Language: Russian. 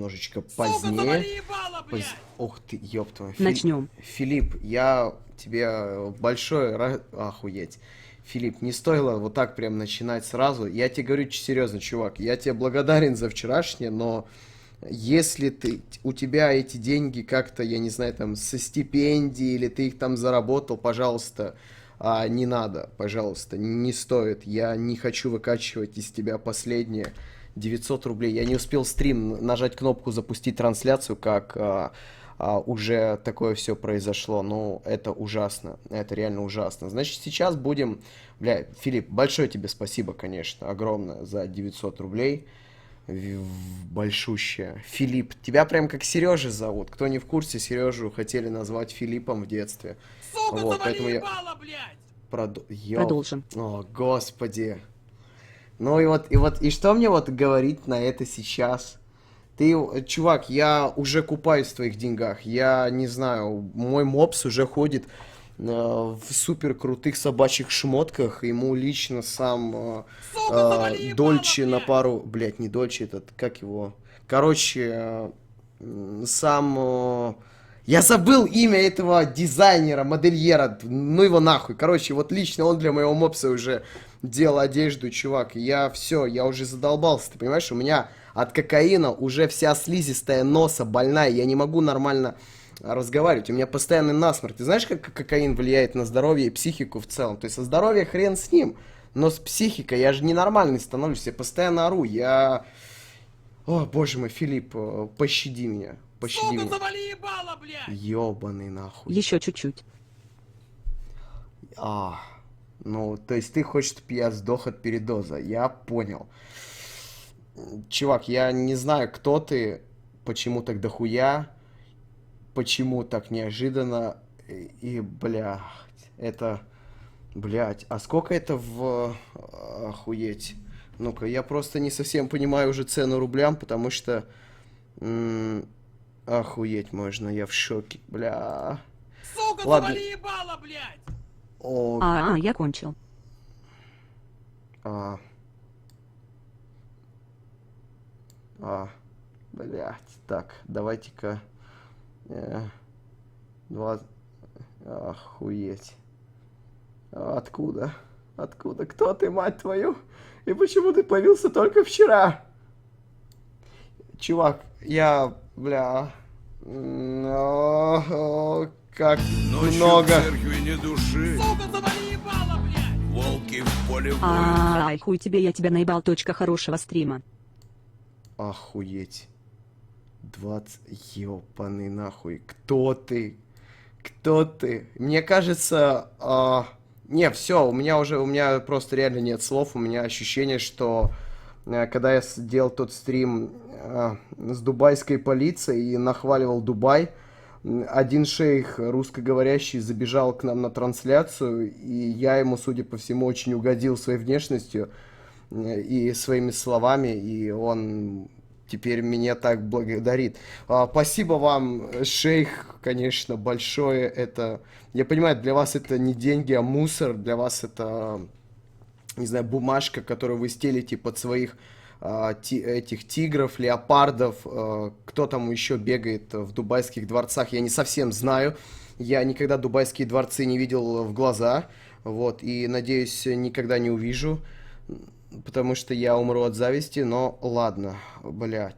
немножечко позднее. Поз-! Ух ты, ёб твою. Фи- Начнем. Филипп, я тебе большое... ра- Охуеть. Филипп, не стоило вот так прям начинать сразу. Я тебе говорю серьезно, чувак. Я тебе благодарен за вчерашнее, но если ты, у тебя эти деньги как-то, я не знаю, там, со стипендии, или ты их там заработал, пожалуйста, а, не надо, пожалуйста, не стоит. Я не хочу выкачивать из тебя последнее 900 рублей. Я не успел стрим нажать кнопку запустить трансляцию, как а, а, уже такое все произошло. Ну, это ужасно. Это реально ужасно. Значит, сейчас будем... Бля, Филипп, большое тебе спасибо, конечно, огромное за 900 рублей. В- Большущее. Филипп, тебя прям как Сережа зовут. Кто не в курсе, Сережу хотели назвать Филиппом в детстве. Сука, Вот, поэтому я- ебало, блядь! Прод-. Продолжим. О, господи. Ну и вот, и вот, и что мне вот говорить на это сейчас? Ты, чувак, я уже купаюсь в твоих деньгах. Я не знаю, мой мопс уже ходит э, в супер крутых собачьих шмотках. Ему лично сам э, Сука, э, Дольче на пару, блядь, не Дольче, этот, как его? Короче, э, сам... э, я забыл имя этого дизайнера, модельера, ну его нахуй. Короче, вот лично он для моего мопса уже делал одежду, чувак. Я все, я уже задолбался, ты понимаешь? У меня от кокаина уже вся слизистая носа больная, я не могу нормально разговаривать. У меня постоянный насморк. Ты знаешь, как кокаин влияет на здоровье и психику в целом? То есть со здоровья хрен с ним. Но с психикой я же ненормальный становлюсь, я постоянно ору, я... О, боже мой, Филипп, э, пощади меня, пощади Сука, меня. завали ебало, блядь! Ёбаный нахуй. Еще чуть-чуть. А, ну, то есть ты хочешь, чтобы я сдох от передоза. Я понял. Чувак, я не знаю, кто ты, почему так дохуя, почему так неожиданно, и, и, блядь, это, блядь, а сколько это в, охуеть? Ну-ка, я просто не совсем понимаю уже цену рублям, потому что, охуеть можно, я в шоке, бля. Сука, Ладно. завали ебало, блядь! О, А, а, я кончил. А. А. Блять. Так, давайте-ка. Э, два. Охуеть. А Откуда? Откуда? Кто ты, мать твою? И почему ты появился только вчера? Чувак, я, бля. м, о, как Ночью много. в церкви не души, Сука, завали ебало, блядь! волки в поле воют. Ай, хуй тебе, я тебя наебал. Точка хорошего стрима. Охуеть. 20... Ёбаный нахуй. Кто ты? Кто ты? Мне кажется... а, Не, все, у меня уже... У меня просто реально нет слов. У меня ощущение, что... э, Когда я сделал тот стрим э, с дубайской полицией и нахваливал Дубай, один шейх русскоговорящий забежал к нам на трансляцию, и я ему, судя по всему, очень угодил своей внешностью э, и своими словами, и он теперь меня так благодарит. А, спасибо вам, шейх, конечно, большое. Это, я понимаю, для вас это не деньги, а мусор. Для вас это, не знаю, бумажка, которую вы стелите под своих а, ти- этих тигров, леопардов, э, кто там еще бегает в дубайских дворцах, я не совсем знаю. Я никогда дубайские дворцы не видел в глаза, вот, и надеюсь, никогда не увижу, потому что я умру от зависти, но ладно, блядь,